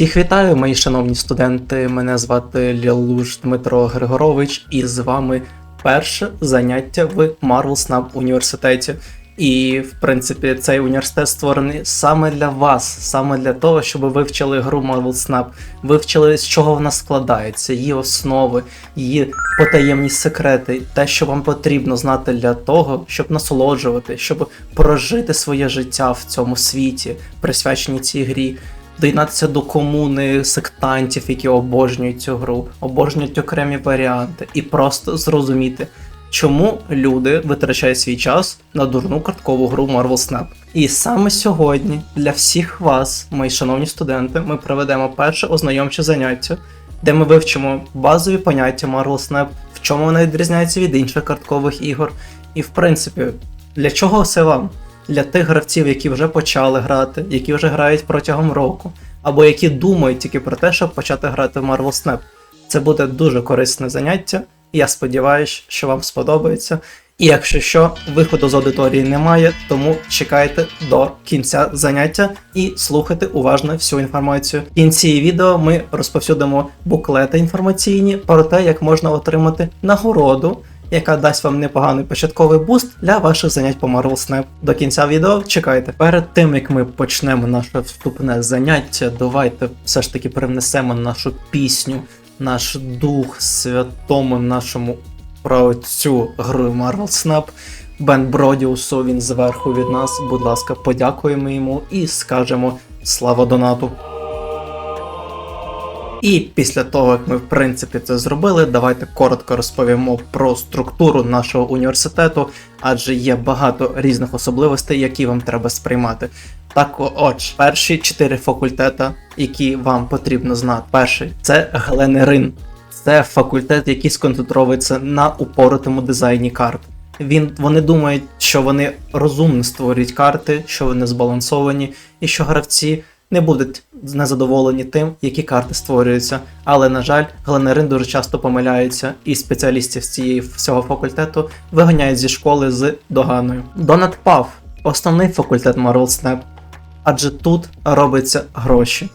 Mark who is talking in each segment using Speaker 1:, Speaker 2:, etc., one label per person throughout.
Speaker 1: Всіх вітаю, мої шановні студенти. Мене звати Лілуш Дмитро Григорович, і з вами перше заняття в Marvel Snap університеті. І, в принципі, цей університет створений саме для вас, саме для того, щоб ви вивчили гру Marvel Snap, вивчили, з чого вона складається, її основи, її потаємні секрети, те, що вам потрібно знати для того, щоб насолоджувати, щоб прожити своє життя в цьому світі, присвячені цій грі доєднатися до комуни сектантів, які обожнюють цю гру, обожнюють окремі варіанти, і просто зрозуміти, чому люди витрачають свій час на дурну карткову гру Marvel Snap. І саме сьогодні для всіх вас, мої шановні студенти, ми проведемо перше ознайомче заняття, де ми вивчимо базові поняття Marvel Snap, в чому вона відрізняється від інших карткових ігор. І в принципі, для чого це вам? Для тих гравців, які вже почали грати, які вже грають протягом року, або які думають тільки про те, щоб почати грати в Marvel Snap. Це буде дуже корисне заняття, я сподіваюся, що вам сподобається. І якщо що, виходу з аудиторії немає, тому чекайте до кінця заняття і слухайте уважно всю інформацію. В кінці відео ми розповсюдимо буклети інформаційні про те, як можна отримати нагороду яка дасть вам непоганий початковий буст для ваших занять по Marvel Snap. До кінця відео чекайте. Перед тим як ми почнемо наше вступне заняття, давайте все ж таки привнесемо нашу пісню, наш дух святому нашому про цю гру Marvel Snap. Бен Бродіусу, він зверху від нас. Будь ласка, подякуємо йому і скажемо слава донату. І після того, як ми в принципі це зробили, давайте коротко розповімо про структуру нашого університету, адже є багато різних особливостей, які вам треба сприймати. Так, отже, перші чотири факультета, які вам потрібно знати. Перший це Гленерин. Це факультет, який сконцентровується на упоротому дизайні карт. Він вони думають, що вони розумно створюють карти, що вони збалансовані, і що гравці не будуть незадоволені тим, які карти створюються. Але, на жаль, гленерин дуже часто помиляються, і спеціалістів з цієї всього факультету виганяють зі школи з доганою. Донат Пав основний факультет Marvel Snap, адже тут робиться гроші.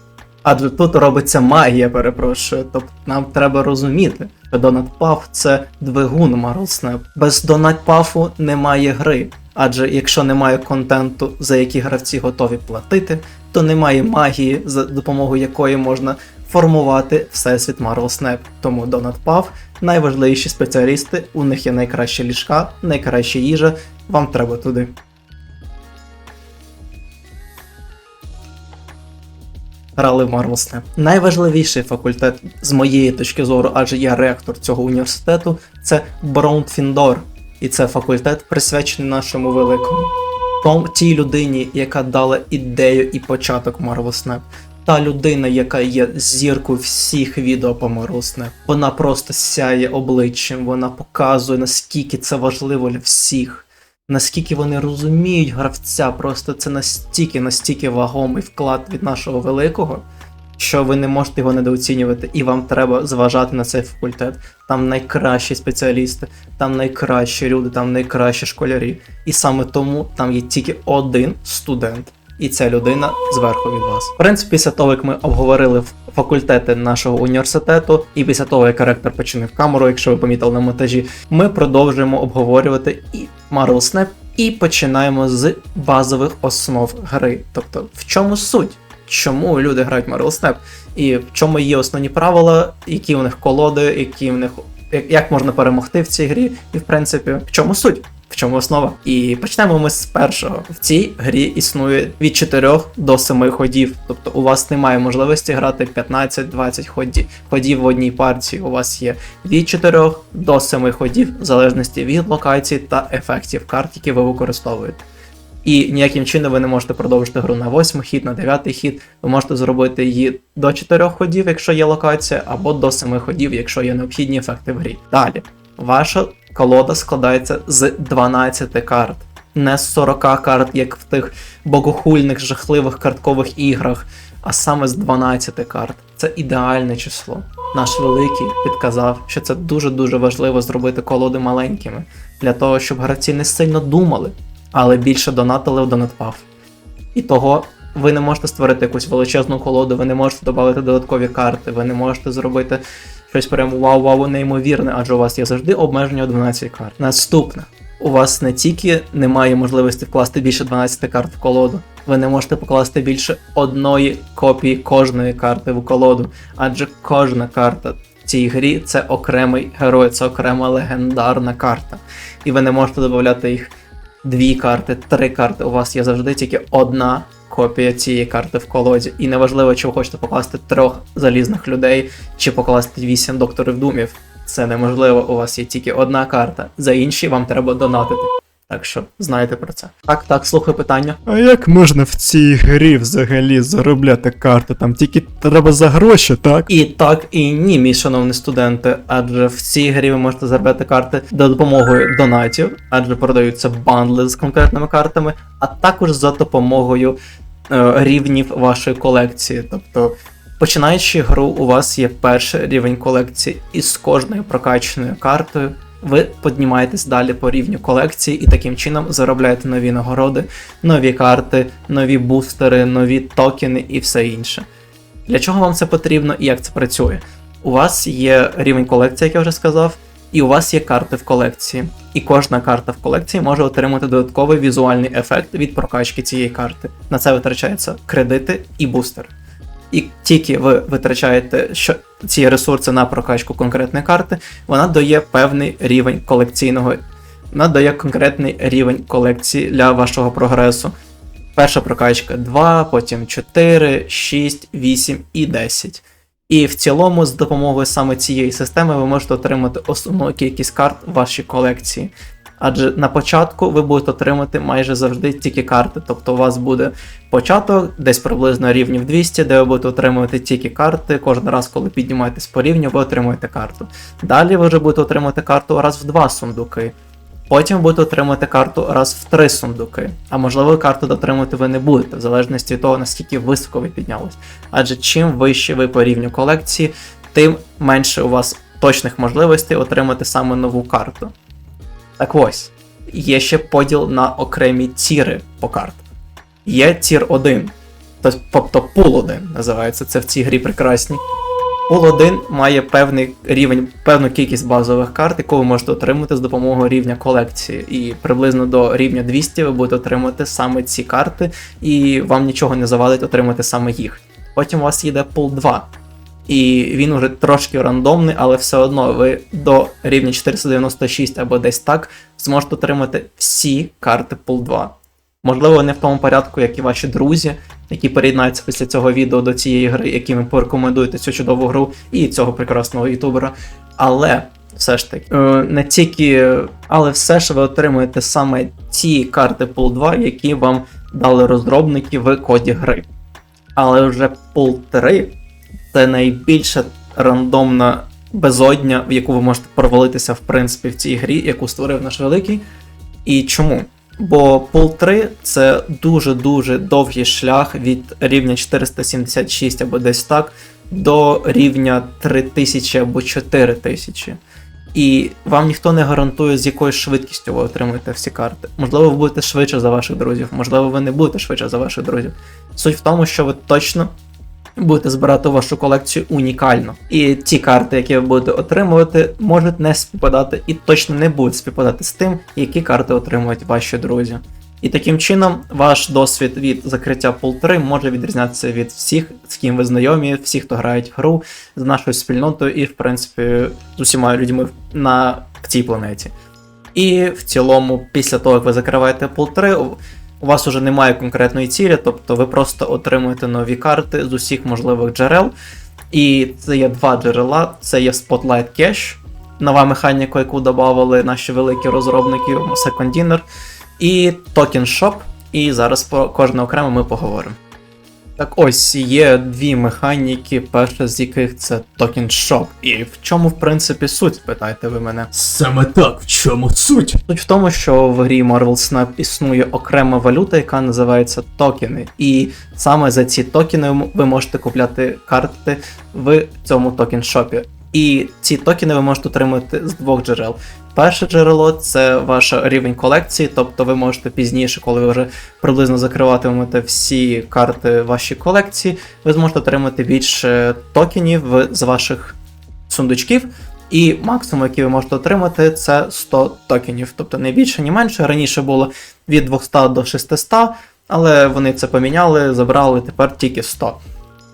Speaker 1: Адже тут робиться магія, перепрошую. Тобто нам треба розуміти, що Донат Паф це двигун Marvel Snap. Без Донат Пафу немає гри. Адже якщо немає контенту, за який гравці готові платити, то немає магії, за допомогою якої можна формувати всесвіт Marvel Snap. Тому Donut Puff найважливіші спеціалісти, у них є найкращі ліжка, найкраща їжа, вам треба туди. Грали в Snap. Найважливіший факультет з моєї точки зору, адже я ректор цього університету, це Браун Фіндор. І це факультет присвячений нашому великому том, тій людині, яка дала ідею і початок Marvel Snap. Та людина, яка є зіркою всіх відео по Marvel Snap. Вона просто сяє обличчям, вона показує, наскільки це важливо для всіх, наскільки вони розуміють гравця. Просто це настільки, настільки вагомий вклад від нашого великого що ви не можете його недооцінювати, і вам треба зважати на цей факультет. Там найкращі спеціалісти, там найкращі люди, там найкращі школярі. І саме тому там є тільки один студент. І ця людина зверху від вас. В принципі, після того, як ми обговорили факультети нашого університету, і після того, як ректор починив камеру, якщо ви помітили на монтажі, ми продовжуємо обговорювати і Marvel Snap, і починаємо з базових основ гри. Тобто, в чому суть? Чому люди грають Marvel Snap, і в чому є основні правила, які у них колоди, які в них як можна перемогти в цій грі, і в принципі, в чому суть. В чому основа? І почнемо ми з першого. В цій грі існує від 4 до 7 ходів. Тобто у вас немає можливості грати 15-20 ходів ходів в одній партії. У вас є від 4 до 7 ходів, в залежності від локацій та ефектів карт, які ви використовуєте. І ніяким чином ви не можете продовжити гру на 8 хід, на 9 хід. Ви можете зробити її до 4 ходів, якщо є локація, або до 7 ходів, якщо є необхідні ефекти в грі. Далі, ваша колода складається з 12 карт, не з 40 карт, як в тих богохульних жахливих карткових іграх, а саме з 12 карт. Це ідеальне число. Наш великий підказав, що це дуже-дуже важливо зробити колоди маленькими, для того, щоб гравці не сильно думали але більше донатили в донатпав. І того ви не можете створити якусь величезну колоду, ви не можете додати додаткові карти, ви не можете зробити щось прямо вау-вау неймовірне, адже у вас є завжди обмеження у 12 карт. Наступне. У вас не тільки немає можливості вкласти більше 12 карт в колоду, ви не можете покласти більше одної копії кожної карти в колоду, адже кожна карта в цій грі це окремий герой, це окрема легендарна карта. І ви не можете додати їх дві карти, три карти. У вас є завжди тільки одна копія цієї карти в колоді. І неважливо, чи ви хочете покласти трьох залізних людей, чи покласти вісім докторів думів. Це неможливо, у вас є тільки одна карта. За інші вам треба донатити. Так що знаєте про це. Так, так, слухай питання.
Speaker 2: А як можна в цій грі взагалі заробляти карти? Там тільки треба за гроші, так?
Speaker 1: І так, і ні, мій шановний студенти, адже в цій грі ви можете заробляти карти за допомогою донатів, адже продаються бандли з конкретними картами, а також за допомогою е, рівнів вашої колекції. Тобто, починаючи гру, у вас є перший рівень колекції, і з кожною прокачаною картою ви піднімаєтесь далі по рівню колекції і таким чином заробляєте нові нагороди, нові карти, нові бустери, нові токени і все інше. Для чого вам це потрібно і як це працює? У вас є рівень колекції, як я вже сказав, і у вас є карти в колекції. І кожна карта в колекції може отримати додатковий візуальний ефект від прокачки цієї карти. На це витрачаються кредити і бустер. І тільки ви витрачаєте ці ресурси на прокачку конкретної карти, вона дає певний рівень колекційного, вона дає конкретний рівень колекції для вашого прогресу. Перша прокачка 2, потім 4, 6, 8 і 10. І в цілому, з допомогою саме цієї системи, ви можете отримати основну кількість карт в вашій колекції. Адже на початку ви будете отримати майже завжди тільки карти. Тобто у вас буде початок, десь приблизно рівнів 200, де ви будете отримувати тільки карти. Кожен раз, коли піднімаєтесь по рівню, ви отримуєте карту. Далі ви вже будете отримувати карту раз в два сундуки. Потім будете отримувати карту раз в три сундуки. А можливо, карту дотримувати ви не будете, в залежності від того, наскільки високо ви піднялись. Адже чим вище ви по рівню колекції, тим менше у вас точних можливостей отримати саме нову карту. Так ось, є ще поділ на окремі тіри по картах. Є тір 1, тобто пул 1 називається це в цій грі прекрасній. Пул 1 має певний рівень, певну кількість базових карт, яку ви можете отримати з допомогою рівня колекції. І приблизно до рівня 200 ви будете отримати саме ці карти, і вам нічого не завадить отримати саме їх. Потім у вас йде пул 2. І він уже трошки рандомний, але все одно ви до рівня 496 або десь так зможете отримати всі карти пул 2. Можливо, не в тому порядку, як і ваші друзі, які переєднаються після цього відео до цієї гри, яким ви порекомендуєте цю чудову гру і цього прекрасного ютубера. Але все ж таки, е, не тільки, але все ж ви отримуєте саме ті карти пул 2, які вам дали розробники в коді гри. Але вже пул 3 це найбільша рандомна безодня, в яку ви можете провалитися, в принципі, в цій грі, яку створив наш великий. І чому? Бо пул 3 це дуже-дуже довгий шлях від рівня 476 або десь так до рівня 3000 або 4000. І вам ніхто не гарантує, з якою швидкістю ви отримуєте всі карти. Можливо, ви будете швидше за ваших друзів, можливо, ви не будете швидше за ваших друзів. Суть в тому, що ви точно будете збирати вашу колекцію унікально. І ті карти, які ви будете отримувати, можуть не співпадати і точно не будуть співпадати з тим, які карти отримують ваші друзі. І таким чином ваш досвід від закриття пул 3 може відрізнятися від всіх, з ким ви знайомі, всіх, хто грають в гру, з нашою спільнотою і, в принципі, з усіма людьми на цій планеті. І в цілому, після того, як ви закриваєте пул 3, у вас уже немає конкретної цілі, тобто ви просто отримуєте нові карти з усіх можливих джерел. І це є два джерела: це є Spotlight Cache, нова механіка, яку додавали наші великі розробники Second Dinner, і Token Shop. І зараз про кожне окремо ми поговоримо. Так ось є дві механіки, перша з яких це токен шоп. І в чому, в принципі, суть, питаєте ви мене?
Speaker 2: Саме так, в чому суть?
Speaker 1: Суть в тому, що в грі Marvel Snap існує окрема валюта, яка називається токени. І саме за ці токени ви можете купляти карти в цьому токен-шопі. І ці токени ви можете отримати з двох джерел. Перше джерело це ваш рівень колекції, тобто ви можете пізніше, коли ви вже приблизно закриватимете всі карти вашої колекції, ви зможете отримати більше токенів з ваших сундучків. І максимум, який ви можете отримати, це 100 токенів. Тобто не більше, ні менше. Раніше було від 200 до 600, але вони це поміняли, забрали тепер тільки 100.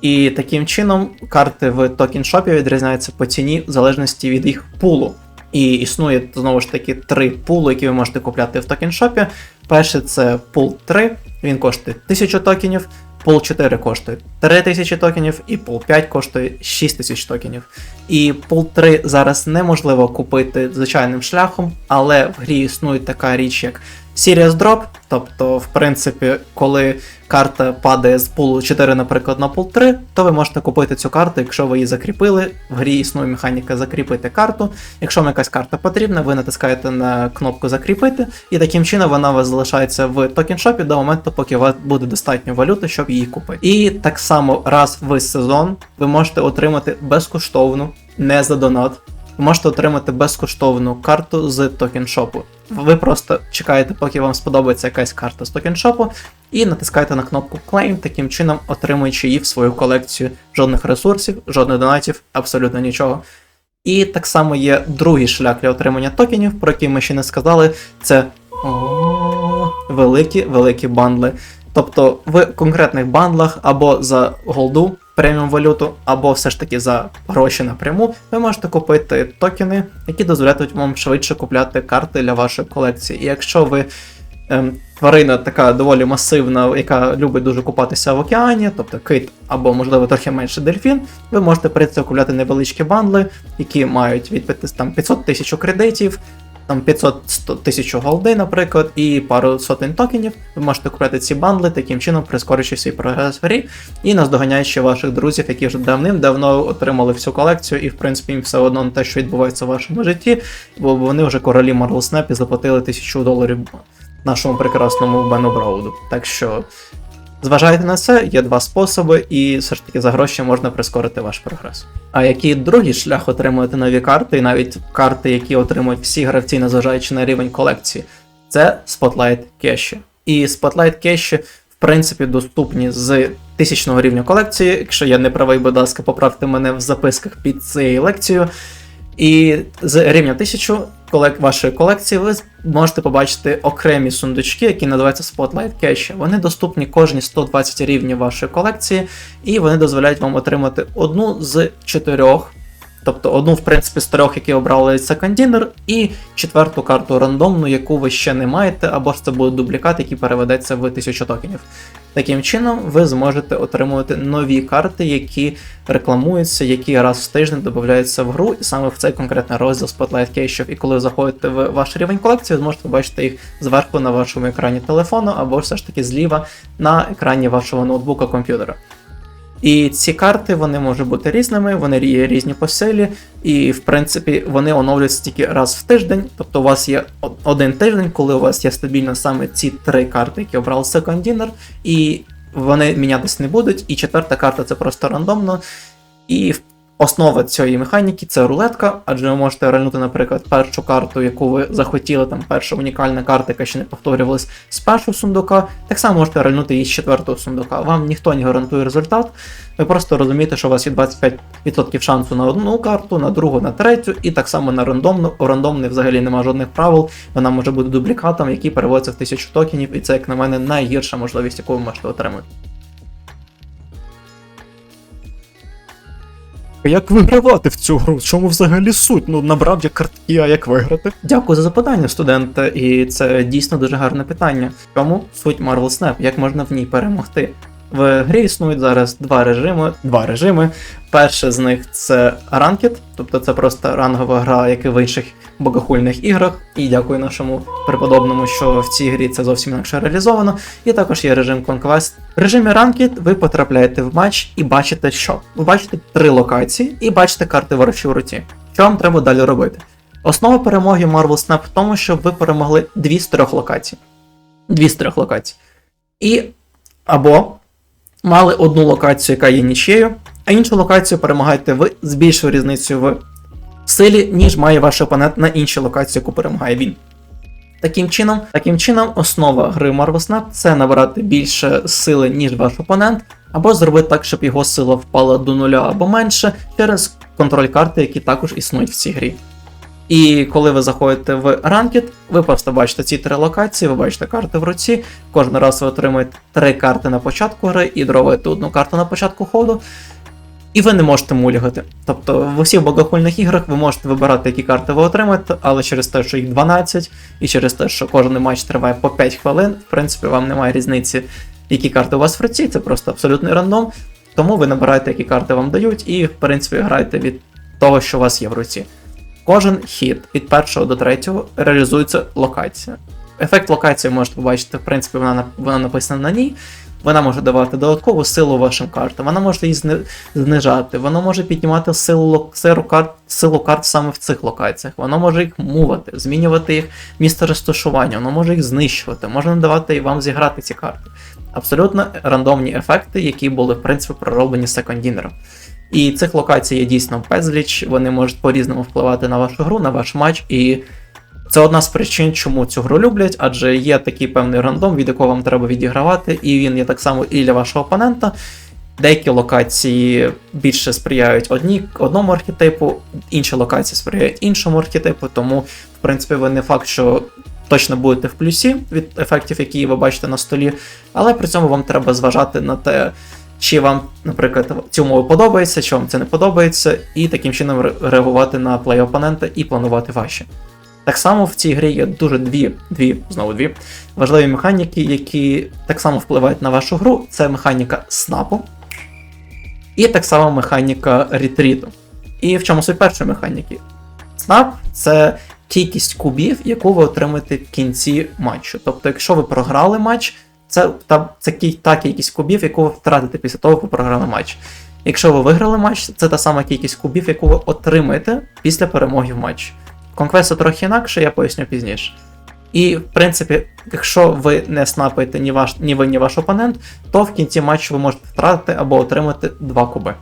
Speaker 1: І таким чином карти в токеншопі відрізняються по ціні в залежності від їх пулу. І існує знову ж таки три пули, які ви можете купляти в токеншопі. Перший це пул 3, він коштує 1000 токенів, пул 4 коштує 3000 токенів, і пул 5 коштує 6000 токенів. І пул 3 зараз неможливо купити звичайним шляхом, але в грі існує така річ, як Serious Drop. Тобто, в принципі, коли карта падає з пулу 4, наприклад, на пул 3, то ви можете купити цю карту, якщо ви її закріпили. В грі існує механіка закріпити карту. Якщо вам якась карта потрібна, ви натискаєте на кнопку закріпити, і таким чином вона у вас залишається в токеншопі до моменту, поки у вас буде достатньо валюти, щоб її купити. І так само раз в сезон ви можете отримати безкоштовну, не за донат. Ви можете отримати безкоштовну карту з токеншопу. Ви просто чекаєте, поки вам сподобається якась карта з токеншопу, і натискаєте на кнопку Claim, таким чином отримуючи її в свою колекцію. Жодних ресурсів, жодних донатів, абсолютно нічого. І так само є другий шлях для отримання токенів, про який ми ще не сказали. Це великі великі бандли. Тобто в конкретних бандлах або за голду преміум валюту, або все ж таки за гроші напряму, ви можете купити токени, які дозволяють вам швидше купляти карти для вашої колекції. І якщо ви ем, тварина така доволі масивна, яка любить дуже купатися в океані, тобто кит або, можливо, трохи менше дельфін, ви можете прийти купляти невеличкі бандли, які мають від там, 500 тисяч кредитів, там 500 100 тисяч голди, наприклад, і пару сотень токенів. Ви можете купляти ці бандли, таким чином прискорюючи свій прогрес в грі і наздоганяючи ваших друзів, які вже давним-давно отримали всю колекцію, і в принципі їм все одно на те, що відбувається в вашому житті, бо вони вже королі Marvel Snap і заплатили тисячу доларів нашому прекрасному Бену Броуду. Так що зважайте на це, є два способи, і все ж таки за гроші можна прискорити ваш прогрес. А який другий шлях отримувати нові карти, і навіть карти, які отримують всі гравці, незважаючи на рівень колекції, це Spotlight кеші. І Spotlight кеші, в принципі, доступні з тисячного рівня колекції. Якщо я не правий, будь ласка, поправте мене в записках під цією лекцією. І з рівня 1000 колек... вашої колекції ви можете побачити окремі сундучки, які називаються Spotlight Cache. Вони доступні кожні 120 рівнів вашої колекції, і вони дозволяють вам отримати одну з чотирьох. Тобто одну, в принципі, з трьох, які обрали Dinner, і четверту карту рандомну, яку ви ще не маєте, або ж це буде дублікат, який переведеться в 1000 токенів. Таким чином, ви зможете отримувати нові карти, які рекламуються, які раз в тиждень додаються в гру, і саме в цей конкретний розділ Spotlight Cache. І коли заходите в ваш рівень колекції, зможете побачити їх зверху на вашому екрані телефону, або все ж таки зліва на екрані вашого ноутбука комп'ютера. І ці карти вони можуть бути різними, вони є різні по силі, і в принципі вони оновлюються тільки раз в тиждень. Тобто у вас є один тиждень, коли у вас є стабільно саме ці три карти, які обрав Second Dinner, і вони мінятись не будуть. І четверта карта це просто рандомно. І в- основа цієї механіки це рулетка, адже ви можете рельнути, наприклад, першу карту, яку ви захотіли, там перша унікальна карта, яка ще не повторювалась з першого сундука. Так само можете рельнути її з четвертого сундука. Вам ніхто не гарантує результат. Ви просто розумієте, що у вас є 25% шансу на одну карту, на другу, на третю, і так само на рандомну. У рандомної взагалі немає жодних правил. Вона може бути дублікатом, який переводиться в 1000 токенів, і це, як на мене, найгірша можливість, яку ви можете отримати.
Speaker 2: Як вигравати в цю гру? Чому взагалі суть? Ну набрав я картки, а як виграти?
Speaker 1: Дякую за запитання, студенте, і це дійсно дуже гарне питання. В чому суть Marvel Snap? Як можна в ній перемогти? В грі існують зараз два режими. Два режими. Перший з них це Ranked, тобто це просто рангова гра, як і в інших богохульних іграх. І дякую нашому преподобному, що в цій грі це зовсім інакше реалізовано. І також є режим Conquest. В режимі Ranked ви потрапляєте в матч і бачите, що? Ви бачите три локації і бачите карти ворочі в руці. Що вам треба далі робити? Основа перемоги Marvel Snap в тому, щоб ви перемогли дві з трьох локацій. Дві з трьох локацій. І або мали одну локацію, яка є нічією, а іншу локацію перемагаєте ви з більшою різницею в силі, ніж має ваш опонент на іншій локації, яку перемагає він. Таким чином, таким чином, основа гри Marvel Snap це набирати більше сили, ніж ваш опонент, або зробити так, щоб його сила впала до нуля або менше через контроль карти, які також існують в цій грі. І коли ви заходите в ранкет, ви просто бачите ці три локації, ви бачите карти в руці. Кожен раз ви отримуєте три карти на початку гри і дровуєте одну карту на початку ходу. І ви не можете мулігати. Тобто в усіх богохульних іграх ви можете вибирати, які карти ви отримаєте, але через те, що їх 12, і через те, що кожен матч триває по 5 хвилин, в принципі, вам немає різниці, які карти у вас в руці, це просто абсолютний рандом. Тому ви набираєте, які карти вам дають, і, в принципі, граєте від того, що у вас є в руці. Кожен хід від першого до третього реалізується локація. Ефект локації можете побачити, в принципі, вона, вона написана на ній. Вона може давати додаткову силу вашим картам, вона може її знижати, вона може піднімати силу, силу, карт, силу карт саме в цих локаціях, вона може їх мувати, змінювати їх місце розташування, вона може їх знищувати, може надавати і вам зіграти ці карти. Абсолютно рандомні ефекти, які були, в принципі, пророблені секондінером. І цих локацій є дійсно безліч, вони можуть по-різному впливати на вашу гру, на ваш матч. І це одна з причин, чому цю гру люблять, адже є такий певний рандом, від якого вам треба відігравати, і він є так само і для вашого опонента. Деякі локації більше сприяють одні, одному архетипу, інші локації сприяють іншому архетипу, тому, в принципі, ви не факт, що точно будете в плюсі від ефектів, які ви бачите на столі, але при цьому вам треба зважати на те, чи вам, наприклад, ці умови подобається, чи вам це не подобається, і таким чином реагувати на плей опонента і планувати ваші. Так само в цій грі є дуже дві, дві, знову дві важливі механіки, які так само впливають на вашу гру. Це механіка снапу, і так само механіка ретріту. І в чому суть першої механіки? Снап це кількість кубів, яку ви отримаєте в кінці матчу. Тобто, якщо ви програли матч, це та, це та кількість кубів, яку ви втратите після того, як ви програли матч. Якщо ви виграли матч, це та сама кількість кубів, яку ви отримаєте після перемоги в матчі. Конквесту трохи інакше, я поясню пізніше. І, в принципі, якщо ви не снапаєте ні, ваш, ні ви, ні ваш опонент, то в кінці матчу ви можете втратити або отримати 2 куби.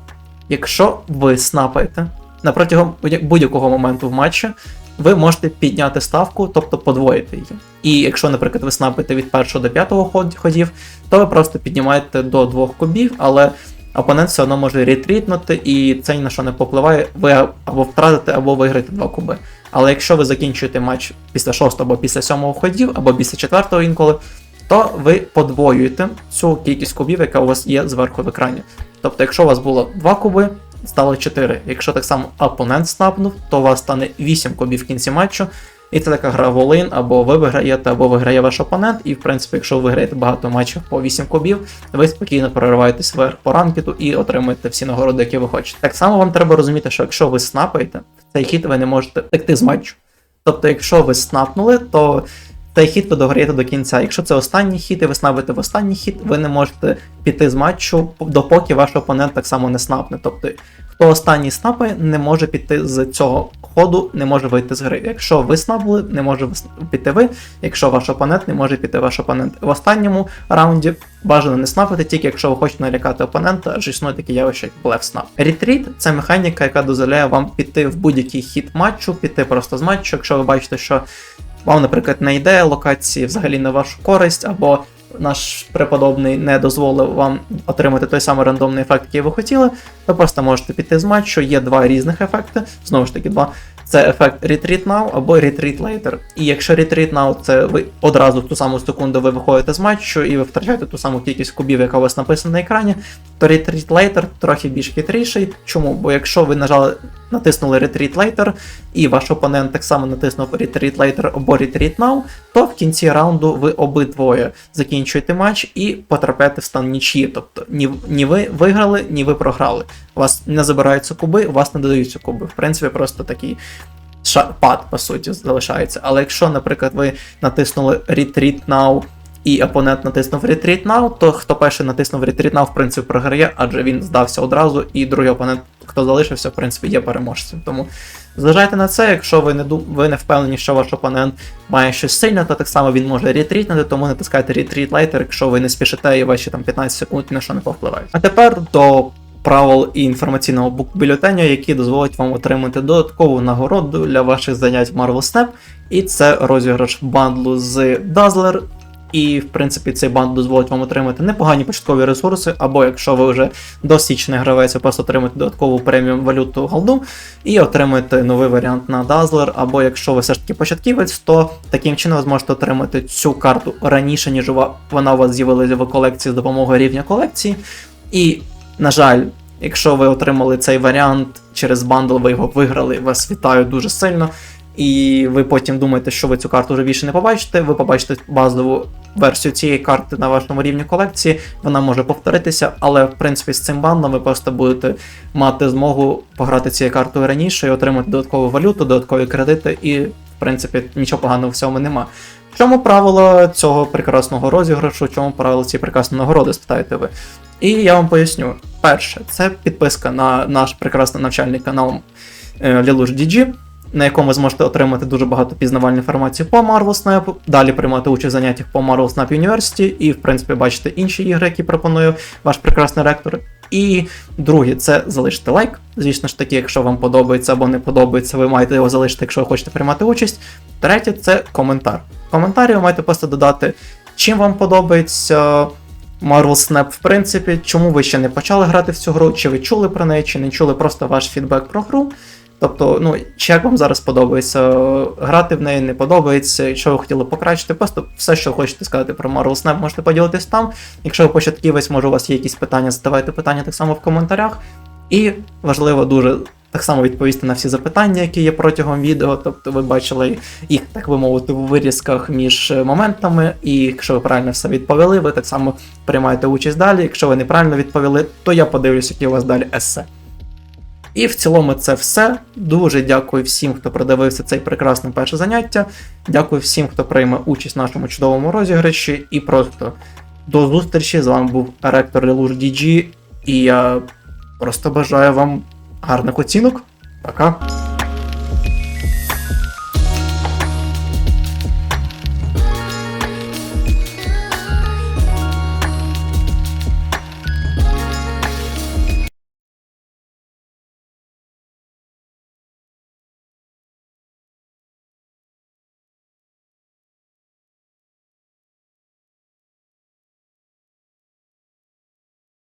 Speaker 1: Якщо ви снапаєте на протягом будь-якого моменту в матчі, ви можете підняти ставку, тобто подвоїти її. І якщо, наприклад, ви снапаєте від першого до п'ятого ход- ходів, то ви просто піднімаєте до двох кубів, але опонент все одно може ретрітнути, і це ні на що не попливає. Ви або втратите, або виграєте два куби. Але якщо ви закінчуєте матч після шостого або після сьомого ходів, або після четвертого інколи, то ви подвоюєте цю кількість кубів, яка у вас є зверху в екрані. Тобто, якщо у вас було 2 куби, стало 4. Якщо так само опонент снапнув, то у вас стане 8 кубів в кінці матчу. І це така гра волин, або ви виграєте, або виграє ваш опонент. І в принципі, якщо ви виграєте багато матчів по 8 кубів, ви спокійно прориваєтесь вверх по ранкету і отримуєте всі нагороди, які ви хочете. Так само вам треба розуміти, що якщо ви снапаєте, цей хід ви не можете втекти з матчу. Тобто, якщо ви снапнули, то цей хід ви дограєте до кінця. Якщо це останній хід, і ви снабите в останній хід, ви не можете піти з матчу, допоки ваш опонент так само не снапне. Тобто, хто останній снапає, не може піти з цього ходу, не може вийти з гри. Якщо ви снабли, не може піти ви. Якщо ваш опонент, не може піти ваш опонент. В останньому раунді бажано не снапити, тільки якщо ви хочете налякати опонента, адже існує таке явище, як блеф снап. Ретріт це механіка, яка дозволяє вам піти в будь-який хід матчу, піти просто з матчу, якщо ви бачите, що вам, наприклад, не йде локації взагалі на вашу користь, або наш преподобний не дозволив вам отримати той самий рандомний ефект, який ви хотіли, ви просто можете піти з матчу. Є два різних ефекти, знову ж таки, два. Це ефект Retreat Now або Retreat Later. І якщо Retreat Now, це ви одразу в ту саму секунду ви виходите з матчу і ви втрачаєте ту саму кількість кубів, яка у вас написана на екрані, то Retreat Later трохи більш хитріший. Чому? Бо якщо ви нажали, натиснули Retreat Later, і ваш опонент так само натиснув Retreat Later або Retreat Now, то в кінці раунду ви обидвоє закінчуєте матч і потрапляєте в стан нічиї. Тобто ні, ні ви виграли, ні ви програли. Вас не забираються куби, вас не додаються куби. В принципі, просто такий пад, по суті, залишається. Але якщо, наприклад, ви натиснули Retreat Now і опонент натиснув Retreat Now, то хто перший натиснув Retreat Now, в принципі, програє, адже він здався одразу, і другий опонент, хто залишився, в принципі, є переможцем. Тому зважайте на це, якщо ви не ви не впевнені, що ваш опонент має щось сильне, то так само він може ретрітнути, тому натискайте Retreat Later, якщо ви не спішите і ваші там 15 секунд на що не повпливають. А тепер до правил і інформаційного бюлетеня, які дозволять вам отримати додаткову нагороду для ваших занять в Marvel Snap. І це розіграш бандлу з Dazzler. І, в принципі, цей бандл дозволить вам отримати непогані початкові ресурси, або якщо ви вже досвідчений гравець, ви просто отримаєте додаткову преміум валюту голду і отримаєте новий варіант на Dazzler, або якщо ви все ж таки початківець, то таким чином ви зможете отримати цю карту раніше, ніж вона у вас з'явилася в колекції з допомогою рівня колекції. І, на жаль, якщо ви отримали цей варіант через бандл, ви його виграли, вас вітаю дуже сильно. І ви потім думаєте, що ви цю карту вже більше не побачите. Ви побачите базову версію цієї карти на вашому рівні колекції. Вона може повторитися, але в принципі з цим бандлом ви просто будете мати змогу пограти цією картою раніше і отримати додаткову валюту, додаткові кредити, і в принципі нічого поганого в цьому нема. В чому правило цього прекрасного розіграшу, в чому правило цієї прекрасної нагороди, спитаєте ви? І я вам поясню. Перше, це підписка на наш прекрасний навчальний канал е, Lelouch DG, на якому ви зможете отримати дуже багато пізнавальної інформації по Marvel Snap, далі приймати участь в заняттях по Marvel Snap University і, в принципі, бачити інші ігри, які пропонує ваш прекрасний ректор. І друге, це залишити лайк. Звісно ж таки, якщо вам подобається або не подобається, ви маєте його залишити, якщо ви хочете приймати участь. Третє це коментар. В коментарі ви маєте просто додати, чим вам подобається Marvel Snap, в принципі, чому ви ще не почали грати в цю гру, чи ви чули про неї, чи не чули просто ваш фідбек про гру. Тобто, ну, чи як вам зараз подобається грати в неї, не подобається, що ви хотіли покращити, просто все, що хочете сказати про Marvel Snap, можете поділитись там. Якщо ви початківець, може у вас є якісь питання, задавайте питання так само в коментарях. І важливо дуже так само відповісти на всі запитання, які є протягом відео. Тобто ви бачили їх, так би мовити, в вирізках між моментами. І якщо ви правильно все відповіли, ви так само приймаєте участь далі. Якщо ви неправильно відповіли, то я подивлюсь, які у вас далі есе. І в цілому це все. Дуже дякую всім, хто продивився цей прекрасне перше заняття. Дякую всім, хто прийме участь в нашому чудовому розіграші. І просто до зустрічі. З вами був ректор Lelouch DG, і я просто бажаю вам гарних оцінок. Пока.